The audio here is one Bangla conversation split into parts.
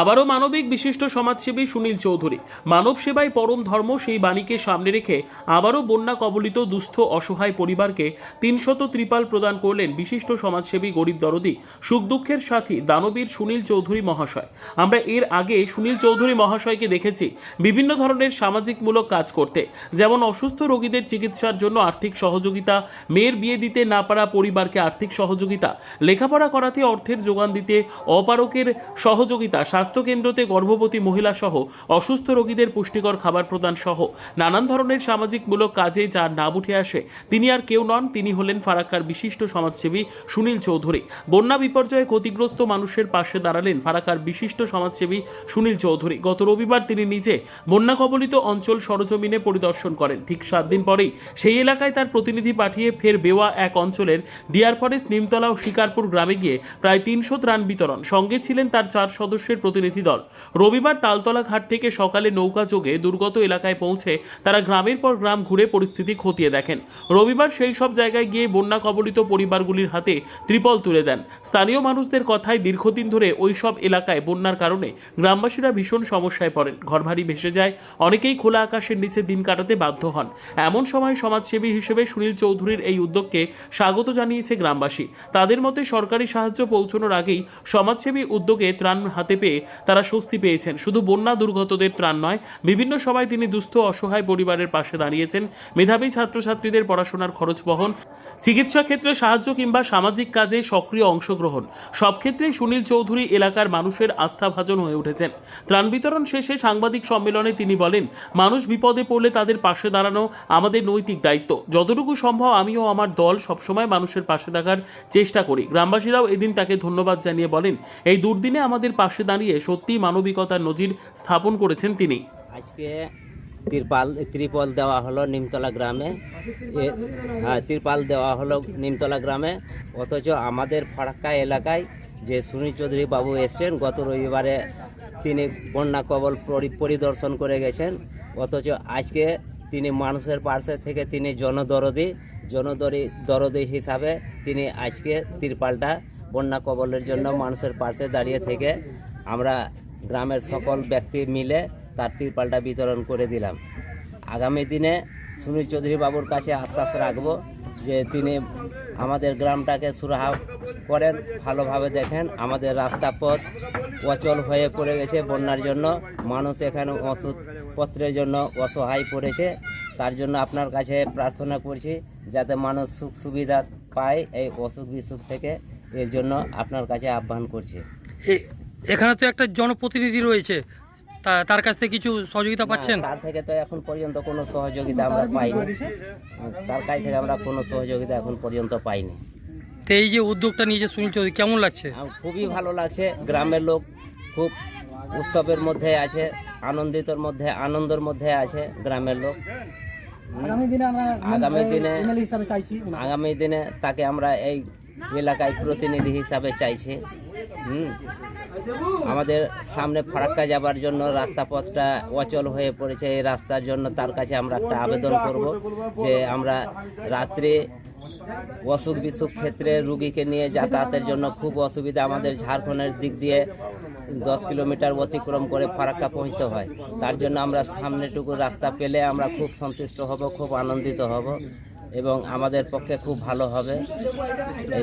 আবারও মানবিক বিশিষ্ট সমাজসেবী সুনীল চৌধুরী। মানব সেবাই পরম ধর্ম সেই বাণীকে সামনে রেখে আবারও বন্যা কবলিত দুস্থ অসহায় পরিবারকে তিনশত ত্রিপাল প্রদান করলেন বিশিষ্ট সমাজসেবী গরিব দরদি, সুখ দুঃখের সাথী দানবীর সুনীল চৌধুরী মহাশয়। আমরা এর আগে সুনীল চৌধুরী মহাশয়কে দেখেছি বিভিন্ন ধরনের সামাজিকমূলক কাজ করতে, যেমন অসুস্থ রোগীদের চিকিৎসার জন্য আর্থিক সহযোগিতা, মেয়ের বিয়ে দিতে না পারা পরিবারকে আর্থিক সহযোগিতা, লেখাপড়া করাতে অর্থের যোগান দিতে অপারকের সহযোগিতা স্বাস্থ্যকেন্দ্রতে গর্ভবতী মহিলা সহ অসুস্থ রোগীদের পুষ্টিকর খাবার প্রদান সহ নানান ধরনের সামাজিকমূলক কাজে যার নাম উঠে আসে, তিনি আর কেউ নন, তিনি হলেন ফারাক্কার বিশিষ্ট সমাজসেবী সুনীল চৌধুরী। বন্যা বিপর্যয়ে ক্ষতিগ্রস্ত মানুষের পাশে দাঁড়ালেন ফারাক্কার বিশিষ্ট সমাজসেবী সুনীল চৌধুরী। গত রবিবার তিনি নিজে বন্যা কবলিত অঞ্চল সরজমিনে পরিদর্শন করেন। ঠিক সাত দিন পরেই সেই এলাকায় তার প্রতিনিধি পাঠিয়ে ফের বেওয়া এক অঞ্চলের ডিয়ার ফরেস্ট, নিমতলা ও শিকারপুর গ্রামে গিয়ে প্রায় তিনশো ত্রাণ বিতরণ। সঙ্গে ছিলেন তার চার সদস্যের প্রতিনিধি দল। রবিবার তালতলা ঘাট থেকে সকালে নৌকা যোগে দুর্গত এলাকায় পৌঁছে তারা গ্রামের পর গ্রাম ঘুরে পরিস্থিতি খতিয়ে দেখেন। রবিবার সেই সব জায়গায় গিয়ে বন্যা কবলিত পরিবারগুলির হাতে ত্রিপল তুলে দেন। স্থানীয় মানুষদের কথায় দীর্ঘদিন ধরে ওই সব এলাকায় বন্যার কারণে গ্রামবাসীরা ভীষণ সমস্যায় পড়েন। ঘরবাড়ি ভেসে যায়, অনেকেই খোলা আকাশের নিচে দিন কাটাতে বাধ্য হন। এমন সময় সমাজসেবী হিসেবে সুনীল চৌধুরীর এই উদ্যোগকে স্বাগত জানিয়েছে গ্রামবাসী। তাদের মতে সরকারি সাহায্য পৌঁছানোর আগেই সমাজসেবী উদ্যোগে ত্রাণ হাতে পেয়ে তারা স্বস্তি পেয়েছেন। শুধু বন্যা দুর্গতদের ত্রাণ নয়, বিভিন্ন সময় তিনি দুস্থ, অসহায় পরিবারের পাশে দাঁড়িয়েছেন। মেধাবী ছাত্রছাত্রীদের পড়াশোনার খরচ বহন, চিকিৎসা ক্ষেত্রে সাহায্য কিংবা সামাজিক কাজে সক্রিয় অংশগ্রহণ, সব ক্ষেত্রেই সুনীল চৌধুরী এলাকার মানুষের আস্থাভাজন হয়ে উঠেছেন। ত্রাণ বিতরণ শেষে সাংবাদিক সম্মেলনে তিনি বলেন, মানুষ বিপদে পড়লে তাদের পাশে দাঁড়ানো আমাদের নৈতিক দায়িত্ব। যতটুকু সম্ভব আমিও আমার দল সবসময় মানুষের পাশে থাকার চেষ্টা করি। গ্রামবাসীরাও এদিন তাকে ধন্যবাদ জানিয়ে বলেন, এই দুর্দিনে আমাদের পাশে দাঁড়িয়ে সত্যিই মানবিকতার নজির স্থাপন করেছেন তিনি। আজকে তিরপাল, ত্রিপল দেওয়া হলো নিমতলা গ্রামে। হ্যাঁ তিরপাল দেওয়া হলো নিমতলা গ্রামে। অথচ আমাদের ফারাক্কা এলাকায় যে সুনীল চৌধুরী বাবু এসছেন, গত রবিবারে তিনি বন্যা কবল পরি- পরিদর্শন করে গেছেন। অথচ আজকে তিনি মানুষের পাশে থেকে তিনি জনদরদি, জনদরি, দরদি হিসাবে তিনি আজকে তিরপালটা বন্যা কবলের জন্য মানুষের পাশে দাঁড়িয়ে থেকে আমরা গ্রামের সকল ব্যক্তি মিলে তার তিরপালটা বিতরণ করে দিলাম। আগামী দিনে সুনীল চৌধুরী বাবুর কাছে আশ্বাস রাখব যে তিনি আমাদের গ্রামটাকে সুরাহা করেন, ভালোভাবে দেখেন, আমাদের রাস্তা পথ অচল হয়ে পড়ে গেছে বন্যার জন্য, মানুষ এখানে ওষুধপত্রের জন্য অসহায় পড়েছে, তার জন্য আপনার কাছে প্রার্থনা করছি যাতে মানুষ সুখ সুবিধা পায় এই অসুখ বিসুখ থেকে, এর জন্য আপনার কাছে আহ্বান করছি। এখানে তো একটা জনপ্রতিনিধি রয়েছে। তা- তার কাছ থেকে কিছু সহযোগিতা পাচ্ছেন? তার থেকে তো এখন পর্যন্ত কোনো সহযোগিতা আমরা পাইনি। তার কাছ থেকে আমরা কোনো সহযোগিতা এখন পর্যন্ত পাইনি। তো এই যে উদ্যোগটা নিয়েছে সুনীল চৌধুরী কেমন লাগছে? খুবই ভালো লাগছে। গ্রামের লোক খুব উৎসবের মধ্যে আছে আনন্দিতর মধ্যে আনন্দের মধ্যে আছে গ্রামের লোক। আগামী দিনে আমরা আগামী দিনে এমএলএ হিসাবে চাইছি। আগামী দিনে তাকে আমরা এই এলাকায় প্রতিনিধি হিসাবে চাইছি। আমাদের সামনে ফারাক্কা যাবার জন্য রাস্তা পথটা অচল হয়ে পড়েছে। এই রাস্তার জন্য তার কাছে আমরা একটা আবেদন করব যে আমরা রাত্রে অসুখ বিসুখ ক্ষেত্রে রুগীকে নিয়ে যাতায়াতের জন্য খুব অসুবিধা আমাদের ঝাড়খণ্ডের দিক দিয়ে দশ কিলোমিটার অতিক্রম করে ফারাক্কা পৌঁছতে হয়। তার জন্য আমরা সামনেটুকু রাস্তা পেলে আমরা খুব সন্তুষ্ট হব, খুব আনন্দিত হব। এবং আমাদের পক্ষে খুব ভালো হবে।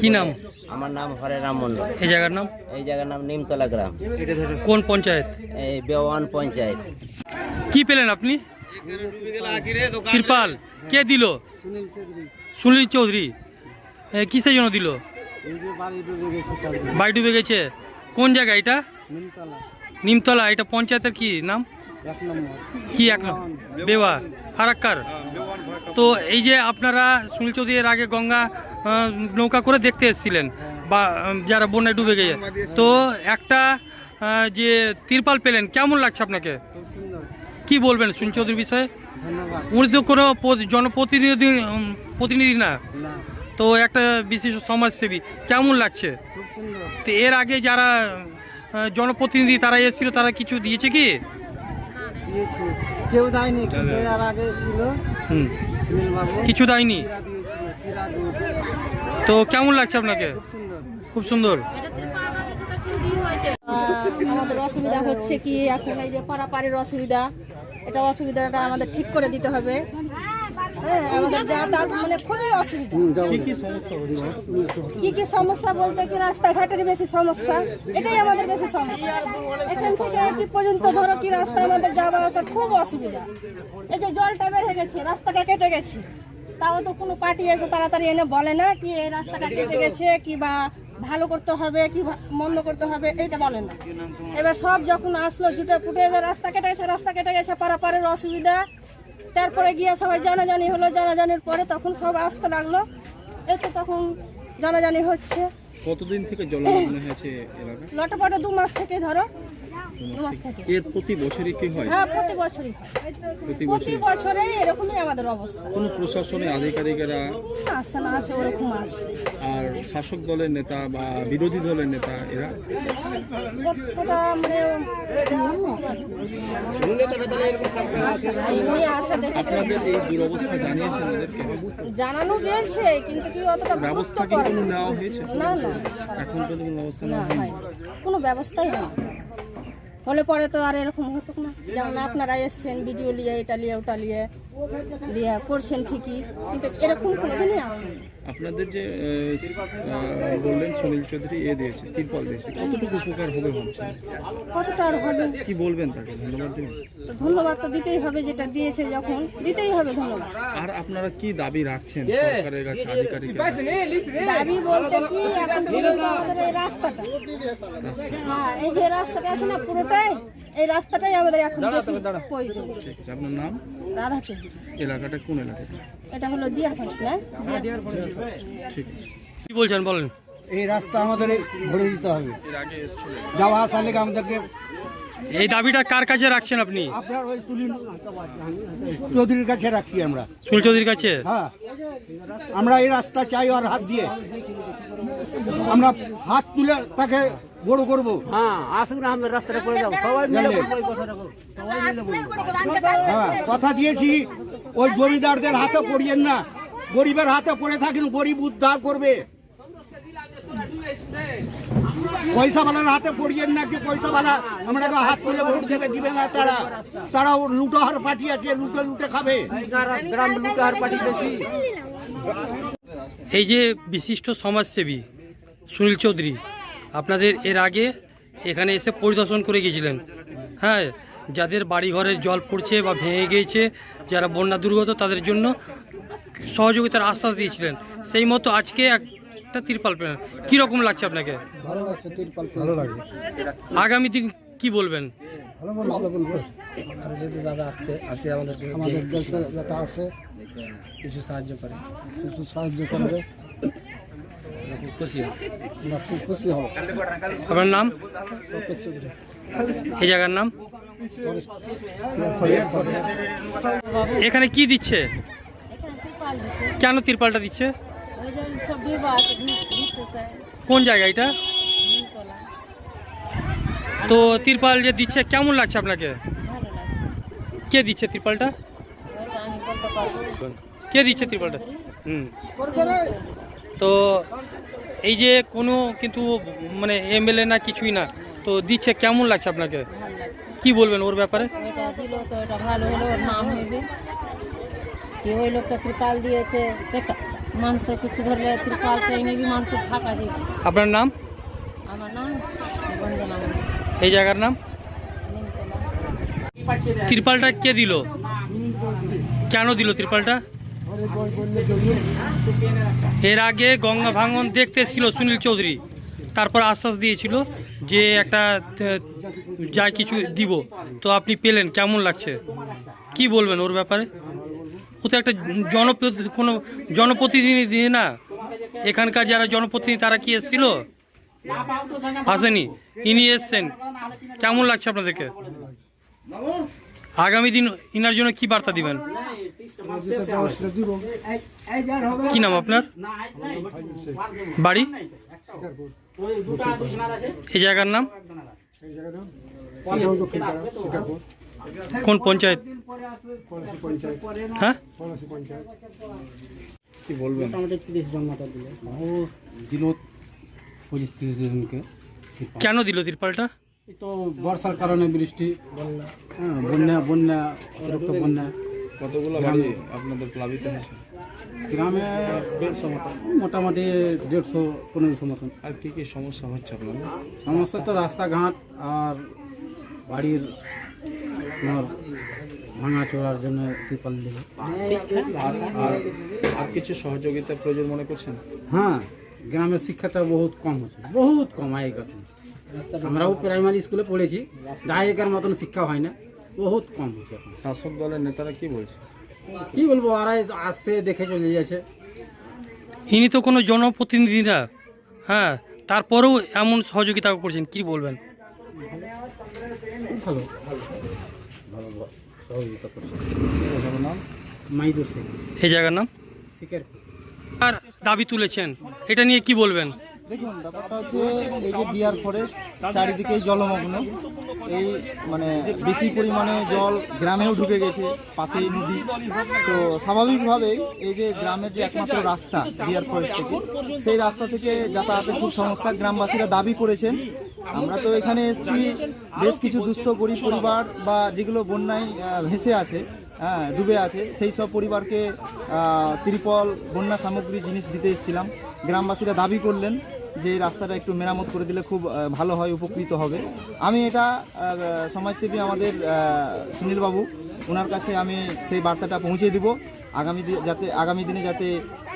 কি নাম? আমার নাম হরে রাম মণ্ডল। এই জায়গার নাম? এই জায়গার নাম নিমতলা গ্রাম। কোন পঞ্চায়েত? এই বেওয়ান পঞ্চায়েত। কি পেলেন আপনি? কৃপাল কে দিল? সুনীল চৌধুরী। কিসের জন্য দিল? বাড়ি ডুবে গেছে। কোন জায়গা এটা? নিমতলা। নিমতলা এটা পঞ্চায়েতের কি নাম? কি এক বেওয়া ফারাক্কার। তো এই যে আপনারা সুনীল এর আগে গঙ্গা নৌকা করে দেখতে এসেছিলেন বা যারা বন্যায় ডুবে গেছে। তো একটা যে তিরপাল পেলেন কেমন লাগছে আপনাকে? কি বলবেন সুনীল চৌধুরীর বিষয়ে? উনি তো কোনো জনপ্রতিনিধি প্রতিনিধি না। না। তো একটা বিশেষ সমাজসেবী কেমন লাগছে? তো এর আগে যারা জনপ্রতিনিধি তারা এসেছিল তারা কিছু দিয়েছে কি? দিয়েছি। কেউ দেয়নি কিন্তু এর আগে ছিল। হুম। কিছু দেয়নি? তো কেমন লাগছে আপনাকে? খুব সুন্দর। আমাদের অসুবিধা হচ্ছে কি এখন এই যে পারাপারের অসুবিধা এটা অসুবিধাটা আমাদের ঠিক করে দিতে হবে। হ্যাঁ আমাদের যাতায়াত মানে খুবই অসুবিধা। কি কি সমস্যা বলতে কি রাস্তাঘাটের বেশি সমস্যা? এটাই আমাদের বেশি সমস্যা। এখান থেকে কি পর্যন্ত ধরো কি রাস্তা আমাদের যাওয়া খুব অসুবিধা। এই যে জলটা বের হয়ে গেছে রাস্তাটা কেটে গেছে। তাও তো কোনো পার্টি এসে তাড়াতাড়ি এনে বলে না কি এই রাস্তাটা কেটে গেছে কি বা ভালো করতে হবে কি মন্দ করতে হবে এইটা বলে না। এবার সব যখন আসলো জুটে ফুটে যে রাস্তা কেটে গেছে রাস্তা কেটে গেছে পারাপারের অসুবিধা। তারপরে গিয়ে সবাই জানাজানি হলো জানাজানির পরে তখন সব আসতে লাগল। এতে তো তখন জানাজানি হচ্ছে। কতদিন থেকে জলমগ্ন হয়েছে লটপটে দু মাস থেকে ধরো। এর প্রতি বছরই কি হয়? হ্যাঁ প্রতি বছরই হয়। প্রতি বছরে এরকমই আমাদের অবস্থা। কোনো প্রশাসনের আধিকারিকেরা আসে না আসে ওরকম আসে। আর শাসক দলের নেতা বা বিরোধী দলের নেতা এরা? কতটা মানে আপনাদের এই দুরবস্থা জানিয়েছেন ওদেরকে? জানানো গেছে কিন্তু কি অতটা ব্যবস্থা কি কোনো নেওয়া হয়েছে। না না। এখন পর্যন্ত কোনো ব্যবস্থা নেওয়া হয়নি। কোনো ব্যবস্থাই হয় হলে পরে তো আর এরকম হতো না। যেমন আপনারা এসছেন ভিডিও লিয়ে, এটা নিয়ে ওটা নিয়ে নিয়ে করছেন ঠিকই কিন্তু এরকম কোনোদিনই আসেনি। আপনাদের যে বললেন সুনীল চৌধুরী এ দিয়েছে তিরপল দিয়েছে কতটুকু উপকার হবে ভাবছেন? কতটা আর হবে? কি বলবেন তাকে? ধন্যবাদ দিন। তো ধন্যবাদ তো দিতেই হবে যেটা দিয়েছে যখন দিতেই হবে ধন্যবাদ। আর আপনারা কি দাবি রাখছেন সরকারের কাছে আধিকারিকের কাছে? দাবি বলতে কি এখন আমাদের এই রাস্তাটা। হ্যাঁ এই যে রাস্তাটা আছে না পুরোটাই এই রাস্তাটাই আমাদের এখন বেশি প্রয়োজন ঠিক আছে আপনার নাম? রাধা চৌধুরী এলাকাটা কোন এলাকাটা? এটা হলো দিয়া ফার্স্ট না? ঠিক। আছে কি বলছেন বলেন। এই রাস্তা আমাদের ভরে দিতে হবে। যাওয়া আসার লেগে আমাদেরকে এই দাবিটা কার কাছে রাখছেন আপনি? আপনার ওই সুনীল চৌধুরীর কাছে রাখছি আমরা। সুনীল চৌধুরীর কাছে? হ্যাঁ। আমরা এই রাস্তা চাই আর হাত দিয়ে। আমরা হাত তুলে তাকে বড় করব। হ্যাঁ আসুন আমরা রাস্তাটা করে যাব। সবাই মিলে হ্যাঁ কথা দিয়েছি ওই জমিদারদের হাতে পড়িয়েন না। গরিবের হাতে পড়ে থাকেন গরিব উদ্ধার করবে। পয়সাওয়ালার হাতে পড়িয়েন না কি পয়সাওয়ালা? আমরা হাত তুলে ভোট দেবে দিবে না তারা। তারা ওর লুটোহার পার্টি আছে লুটে লুটে খাবে। গ্রাম লুটোহার পার্টি বেশি এই যে বিশিষ্ট সমাজসেবী সুনীল চৌধুরী আপনাদের এর আগে এখানে এসে পরিদর্শন করে গিয়েছিলেন হ্যাঁ যাদের বাড়িঘরের জল পড়ছে বা ভেঙে গিয়েছে যারা বন্যা দুর্গত তাদের জন্য সহযোগিতার আশ্বাস দিয়েছিলেন। সেই মতো আজকে একটা তিরপাল পেলেন কীরকম লাগছে আপনাকে? ভালো লাগছে তিরপাল ভালো লাগছে। আগামী দিন কি বলবেন? ভালো ভালো বলব। আর যদি দাদা আসতে আসে আমাদেরকে আমাদের দেশে যাতে আসে কিছু সাহায্য করে। কিছু সাহায্য করবে খুশি আমরা খুব খুশি হব আপনার নাম? এই জায়গার নাম? এখানে কি দিচ্ছে? কেন তিরপালটা দিচ্ছে? কোন জায়গা এটা? তো তিরপাল যে দিচ্ছে কেমন লাগছে আপনাকে? কে দিচ্ছে তিরপালটা? কে দিচ্ছে তিরপালটা? হুম। তো এই যে কোনো কিন্তু মানে এমএলএ না কিছুই না তো দিচ্ছে কেমন লাগছে আপনাকে? কি বলবেন ওর ব্যাপারে? ওইটা দিল তো এটা ভালো হলো ওর নাম হইবে কি ওই লোকটা ত্রিপাল দিয়েছে দেখা মানুষের কিছু ধরলে ত্রিপাল মানুষের আপনার নাম? আমার নাম বন্দনা এই জায়গার নাম? তিরপালটা কে দিল? কেন দিল তিরপালটা? এর আগে গঙ্গা ভাঙন দেখতে এসেছিল সুনীল চৌধুরী। তারপর আশ্বাস দিয়েছিল যে একটা যা কিছু দিব। তো আপনি পেলেন, কেমন লাগছে? কি বলবেন ওর ব্যাপারে? ও তো একটা জনপ্রতি, কোনো জনপ্রতিনিধি না। এখানকার যারা জনপ্রতিনিধি, তারা কি এসেছিল? আসেনি। ইনি এসছেন। কেমন লাগছে আপনাদেরকে? আগামী দিন ইনার জন্য কি বার্তা দিবেন? কি নাম আপনার? বাড়ি? এই জায়গার নাম? কোন পঞ্চায়েত? হ্যাঁ? কি বলবেন? দিল পঁচিশ তিরিশ জনকে। কেন দিল তিরপালটা? তো বর্ষার কারণে বৃষ্টি হ্যাঁ, বন্যা বন্যা অতিরিক্ত বন্যা। কতগুলো বাড়ি আপনাদের প্লাবিত হয়েছে? গ্রামে দেড়শো মতন। মোটামুটি দেড়শো পনেরোশো মতন। আর কি কি সমস্যা হচ্ছে আপনাদের? সমস্যা তো রাস্তাঘাট আর বাড়ির তোমার ভাঙা চোরার জন্য তিরপাল দিলে। আর আর- কিছু সহযোগিতা প্রয়োজন মনে করছেন? হ্যাঁ গ্রামের শিক্ষাটা বহুত কম হচ্ছে বহুত কম থেকে। আমরাও প্রাইমারি স্কুলে পড়েছি আগেকার মতন শিক্ষা হয় না। বহুত কম হচ্ছে এখন। শাসক দলের নেতারা কি বলছে? কি বলব ওরা আসছে দেখে চলে যাচ্ছে ইনি তো কোনো জনপ্রতিনিধি না হ্যাঁ তারপরেও এমন সহযোগিতা করছেন কি বলবেন? ভালো ভালো। সহযোগিতা করছে ওনার নাম মাইদুর শেখ এই জায়গার নাম? আর দাবি তুলেছেন এটা নিয়ে কি বলবেন? দেখুন, ব্যাপারটা হচ্ছে এই যে ডিয়ার ফরেস্ট, চারিদিকেই জলমগ্ন। এই মানে বেশি পরিমাণে জল গ্রামেও ঢুকে গেছে, পাশেই নদী। তো স্বাভাবিকভাবেই এই যে গ্রামের যে একমাত্র রাস্তা ডিয়ার ফরেস্ট থেকে, সেই রাস্তা থেকে যাতায়াতের খুব সমস্যা। গ্রামবাসীরা দাবি করেছেন, আমরা তো এখানে এসেছি, বেশ কিছু দুস্থ, গরিব পরিবার বা যেগুলো বন্যায় ভেসে আছে হ্যাঁ ডুবে আছে, সেই সব পরিবারকে ত্রিপল বন্যা সামগ্রী জিনিস দিতে এসেছিলাম। গ্রামবাসীরা দাবি করলেন যে রাস্তাটা একটু মেরামত করে দিলে খুব ভালো হয় উপকৃত হবে। আমি এটা সমাজসেবী আমাদের সুনীলবাবু ওনার কাছে আমি সেই বার্তাটা পৌঁছে দিব। আগামী যাতে আগামী দিনে যাতে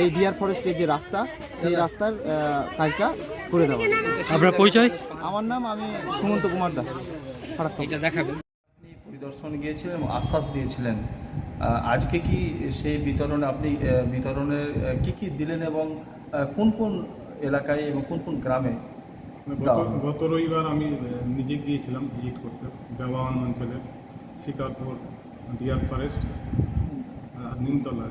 এই ডিয়ার ফরেস্টের যে রাস্তা সেই রাস্তার কাজটা করে দেওয়া আপনার পরিচয়? আমার নাম আমি সুমন্ত কুমার দাস ফারাক্কা। পরিদর্শন গিয়েছিলেন এবং আশ্বাস দিয়েছিলেন। আজকে কি সেই বিতরণে আপনি বিতরণের কি কি দিলেন এবং কোন কোন এলাকায় এবং কোন কোন গ্রামে? গত রবিবার আমি নিজে গিয়েছিলাম ভিজিট করতে দেওয়ান অঞ্চলের শিকারপুর ডিয়ার ফরেস্ট আর নিমতলা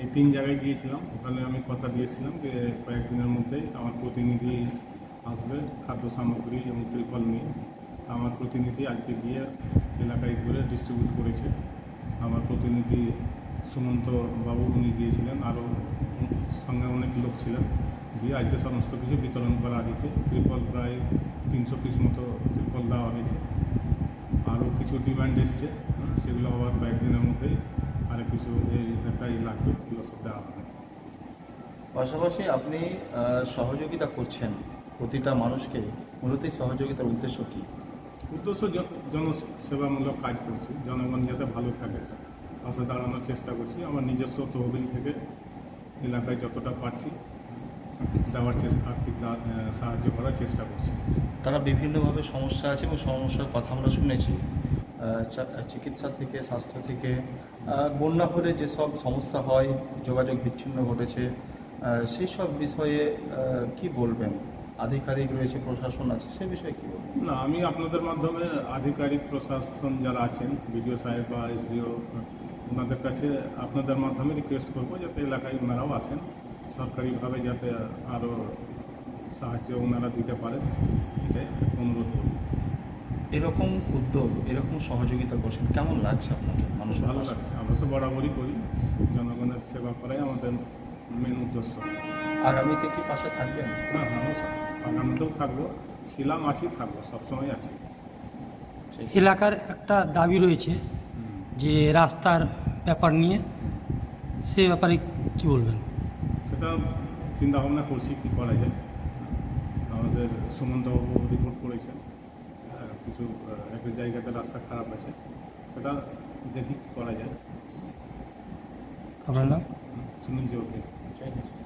এই তিন জায়গায় গিয়েছিলাম। ওখানে আমি কথা দিয়েছিলাম যে কয়েকদিনের মধ্যেই আমার প্রতিনিধি আসবে খাদ্য সামগ্রী এবং ত্রিপল নিয়ে। আমার প্রতিনিধি আজকে গিয়ে এলাকায় ঘুরে ডিস্ট্রিবিউট করেছে। আমার প্রতিনিধি সুমন্ত বাবু উনি গিয়েছিলেন। আরও সঙ্গে অনেক লোক ছিলেন। গিয়ে আজকে সমস্ত কিছু বিতরণ করা হয়েছে। ত্রিপল প্রায় তিনশো পিস মতো ত্রিপল দেওয়া হয়েছে। আরও কিছু ডিমান্ড এসছে হ্যাঁ, সেগুলো আবার কয়েকদিনের মধ্যেই আরও কিছু এই এলাকায় লাগবে এগুলো সব দেওয়া হবে। পাশাপাশি আপনি সহযোগিতা করছেন প্রতিটা মানুষকে মূলত সহযোগিতার উদ্দেশ্য কী? উদ্দেশ্য জনসেবামূলক কাজ করছি জনগণ যাতে ভালো থাকে পাশে দাঁড়ানোর চেষ্টা করছি আমার নিজস্ব তহবিল থেকে এলাকায় যতটা পারছি। দেওয়ার চেষ্টা আর্থিক সাহায্য করার চেষ্টা করছি। তারা বিভিন্নভাবে সমস্যা আছে এবং সমস্যার কথা আমরা শুনেছি। চিকিৎসা থেকে স্বাস্থ্য থেকে বন্যা হলে যেসব সমস্যা হয় যোগাযোগ বিচ্ছিন্ন ঘটেছে সেই সব বিষয়ে কি বলবেন? আধিকারিক রয়েছে প্রশাসন আছে সে বিষয়ে কি বলবেন? না আমি আপনাদের মাধ্যমে আধিকারিক প্রশাসন যারা আছেন বিডিও সাহেব বা এসডিও ওনাদের কাছে আপনাদের মাধ্যমে রিকোয়েস্ট করব যাতে এলাকায় ওনারাও আসেন। সরকারিভাবে যাতে আরও সাহায্য ওনারা দিতে পারেন এটাই অনুরোধ করব। এরকম উদ্যোগ এরকম সহযোগিতা করছেন কেমন লাগছে আপনাকে মানুষ ভালো লাগছে আমরা তো বরাবরই করি জনগণের সেবা করাই আমাদের মেন উদ্দেশ্য। আগামীতে কি পাশে থাকবেন? হ্যাঁ হ্যাঁ আগামীতেও থাকব ছিলাম আছি থাকব সবসময় আছি। এলাকার একটা দাবি রয়েছে যে রাস্তার ব্যাপার নিয়ে সে ব্যাপারে কি বলবেন? সেটা চিন্তা ভাবনা করছি কী করা যায়। আমাদের সুমন্তবাবু রিপোর্ট করেছেন। হ্যাঁ, কিছু একটা জায়গাতে রাস্তা খারাপ আছে। সেটা দেখি কী করা যায়। আপনার নাম? সুনীল চৌধুরী ঠিক আছে